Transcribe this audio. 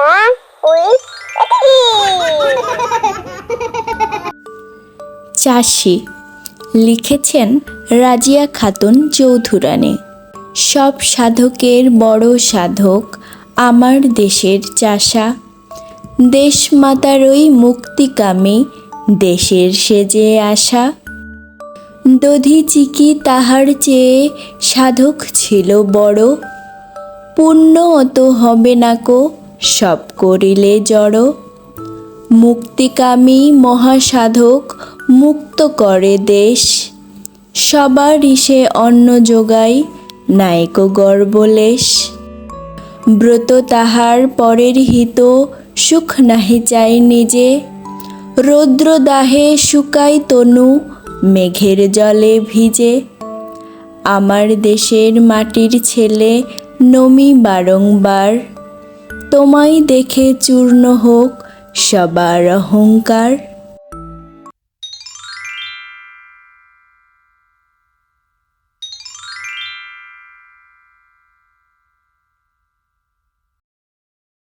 Bangla with চাষি লিখেছেন রাজিয়া খাতুন চৌধুরানী, সব সাধকের বড় সাধক আমার দেশের চাষা। দেশ মাতারই মুক্তিকামী, দেশের সেজে আসা। দধিচিকি তাহার চেয়ে সাধক ছিল বড়। পুণ্য অত হবে না কো সব করিলে জড়। মুক্তিকামী মহাসাধক মুক্ত করে দেশ। সবার ইসে অন্ন যোগাই নায়ক গর্বলেশ ব্রত তাহার পরের হিত, সুখ নাহি চাই নিজে। রৌদ্র দাহে শুকাই তনু, মেঘের জলে ভিজে। আমার দেশের মাটির ছেলে নমি বারংবার। তোমায় দেখে চূর্ণ হোক সবার অহংকার।